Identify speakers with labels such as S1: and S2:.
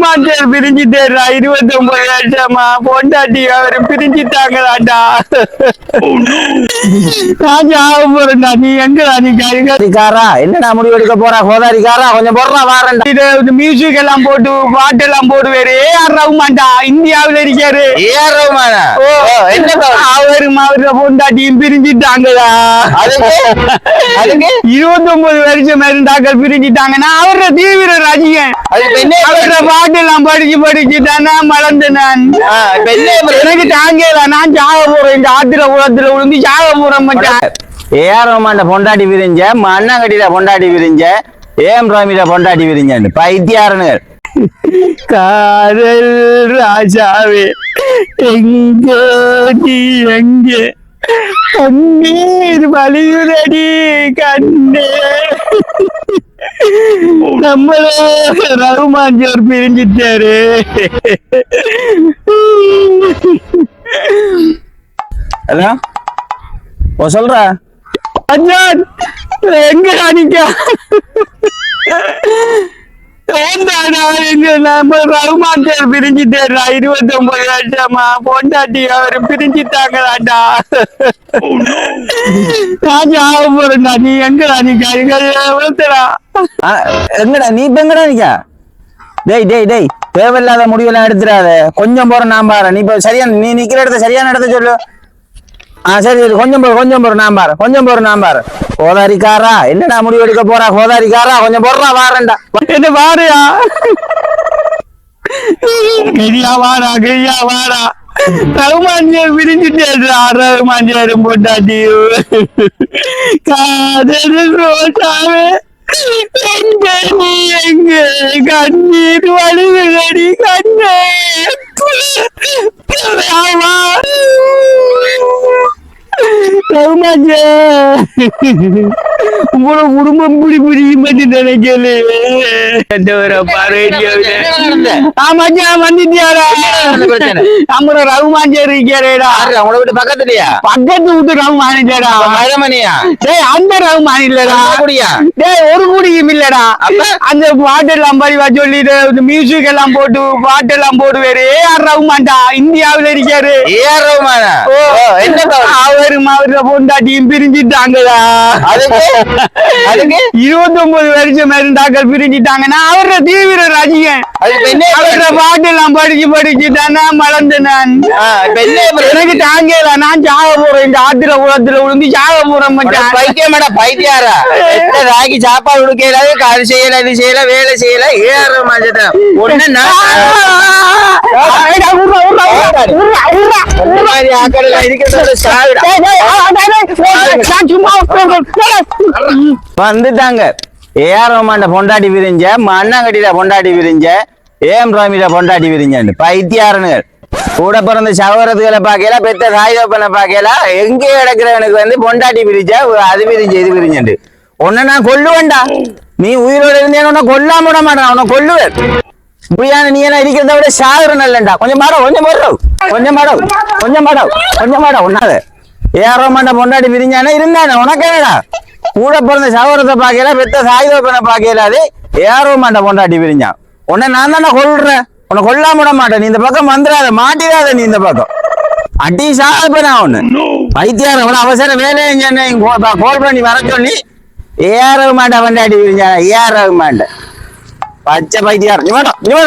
S1: ரகுமான் பிரிஞ்சுட்டேரா இருபத்தி ஒன்பது வருஷமா பொண்டாட்டி அவரு பிரிஞ்சுட்டாங்களாண்டா. நான் சாக போறேன்டா. நீ எங்கடா நீ கருங்க
S2: காரா என்னடா முடிவு எடுக்க போறா கோதாரிக்காரா? கொஞ்சம் போடுறா வாரண்டா
S1: மியூசிக் எல்லாம் போட்டு பாட்டு எல்லாம் போட்டு வேற ஏஆர் ரகுமான்டா இந்தியாவுல இருக்காரு.
S2: ஏஆர் ரகுமானா?
S1: ஓ,
S2: என்ன
S1: அவரும் அவர பொண்டாட்டியும் பிரிஞ்சுட்டாங்கடா? இருபத்தி ஒன்பது வருஷம் இருந்தாக்கள் பிரிஞ்சுட்டாங்கன்னா அவர தீவிர ரசிகன்
S2: அதுக்கு என்ன
S1: அவர பாட்டு எல்லாம் படிச்சு படிச்சு தானே மலர்ந்து நான். எனக்கு தாங்கல நான் சாக போறேன் இந்த ஆத்திர குளத்துல விழுந்து சாக போறேன் மச்சான்
S2: ரகுமான்ட பொண்டாட்டி விரிஞ்ச மண்ணாங்கட்டியில பொண்டாட்டி விரிஞ்ச ஏஎம் ராமியில பொண்டாட்டி விரிஞ்சாண்டு பைத்தியாரனுகள்.
S1: காதல் ராஜாவே எங்கே நீ எங்கே? கண்ணீர் வலியுதடி கண்ணே. நம்மளே ரகுமான் பிரிஞ்சிட்டாரு.
S2: ஹலோ? ஓ சொல்றா.
S1: அஜான் எங்க நிக்க ஏன்டாடா எங்க நம்ம ரகுமான் சார் பிரிஞ்சுட்டாரா இருபத்தி ஒன்பது வருஷமா பொண்டாட்டி அவரு பிரிஞ்சுட்டாங்களாண்டா நான் சாக போறேன்டா. நீ எங்கடா நீ கருங்கடா
S2: ஆ, எங்கடா நீ இப்ப எங்கடா நிக்கா? டேய் டேய் டேய் தேவையில்லாத முடிவெல்லாம் எடுத்துடாத. கொஞ்சம் போற நான் பாரு நீ இப்ப சரியான நீ நிக்கிற இடத்த சரியான இடத்த சொல்லு. ஆ சரி சரி கொஞ்சம் போற கொஞ்சம் போற நான் பாரு கொஞ்சம் போற நான் பாரு கோதாரிக்காரா? என்னடா முடிவு எடுக்க போறா கோதாரிக்காரா? கொஞ்சம் போடுறா வாரண்டா
S1: என்ன வாரியா கரியா வாடா கரியா வாடா. ரகுமான்ஜர் பிரிஞ்சுட்டேடா ரகுமான்ஜரும் பொண்டாட்டி காதல் ரோசாவே. எங்க நீ எங்க கண்ணீர் வழுகுதடி கண்ணே ஆமா ரகுமான்ஜர் உங்களோட குடும்பம் புடி புடிக்க மாட்டேன் நினைக்கல. பாரு ஆமாச்சா வந்துட்டியாரா? நம்ம ரகுமான்ஜர் இருக்காரேடா
S2: உங்களை விட்டு பக்கத்துலயா?
S1: பக்கத்து வீட்டு
S2: மழமணியா
S1: டேய் அந்த ரகுமான் இல்லடா.
S2: குடியா?
S1: டேய் ஒரு குடியும் இல்லடா. அந்த பாட்டு எல்லாம் பதிவா சொல்லிட்டு இந்த மியூசிக் எல்லாம் போட்டு பாட்டு எல்லாம் போட்டு வேற ஏஆர் ரகுமான்டா இந்தியாவுல இருக்காரு.
S2: ஏஆர் ரகுமானா?
S1: ஓ,
S2: என்ன
S1: அவரும் அவர பொண்டாட்டியும் பிரிஞ்சுட்டாங்கடா.
S2: அதுக்கு?
S1: இருபத்தி ஒன்பது வருஷம் இருந்தாக்கள் பிரிஞ்சுட்டாங்கன்னா அவர தீவிர ரசிகன். அவர பாட்டு எல்லாம் படிச்சு படிச்சு தானே மலர்ந்து நான். எனக்கு தாங்கல நான் சாக போறேன் இந்த ஆத்திர குளத்துல விழுந்து சாக போறேன் மச்சான்
S2: பைத்தியமாடா பைத்தியாரா? ராகி சாப்பாடு கொடுக்கல அது செய்யல இது செய்யல வேலை செய்யல ஏற மாட்டேன் ஒண்ணு நான் வந்துட்டாங்க ஏஆர் ரஹ்மான்ட பொண்டாட்டி விரிஞ்ச மண்ணாங்கட்டியில பொண்டாட்டி விரிஞ்ச ஏஎம் ராமியில பொண்டாட்டி விரிஞ்சாண்டு பைத்தியாரனுகள் கூட பிறந்த சகோதரத்துகளை பார்க்கல பெத்த தாய் தப்பனை பார்க்கல எங்கே கிடக்குறவனுக்கு வந்து பொண்டாட்டி விரிஞ்ச அது விரிஞ்ச இது விரிஞ்சண்டு உன்னை நான் கொல்லுவேன்டா நீ உயிரோட இருந்தேன்னு உன்னை கொல்லாம விட மாட்டேன் உன்னை கொல்லுவேன் இப்படியான நீ எல்லாம் இருக்கிறத விட சாகுற நல்லண்டா. கொஞ்சம் மாடோ கொஞ்சம் போடுறோம் கொஞ்சம் மாடோ கொஞ்சம் மாடோ கொஞ்சம் மாடோ ஒன்னாத ஏஆர் ரஹ்மான்ட பொண்டாட்டி விரிஞ்சானே இருந்தானே உனக்கு என்னடா? கூட பிறந்த சகோதரத்தை பார்க்கல பெத்த சாய் தோப்பனை பார்க்கல அது ஏஆர் ரஹ்மான்ட பொண்டாட்டி விரிஞ்சான் உன்னை நான் தானே கொல்றேன். உன்னை கொல்லாம விட மாட்டேன். நீ இந்த பக்கம் வந்துடாத மாட்டிடாத நீ இந்த பக்கம். அடி சாப்பிட நான் ஒண்ணு. வைத்தியார் அவன அவசர வேலையை சென்னை கால் பண்ணி வர சொல்லி ஏஆர் ரஹ்மான்ட பொண்டாட்டி விரிஞ்சான் ஏஆர் ரஹ்மான்ட பச்சை பைத்தியார் நீ வேணும் நீ வேணும்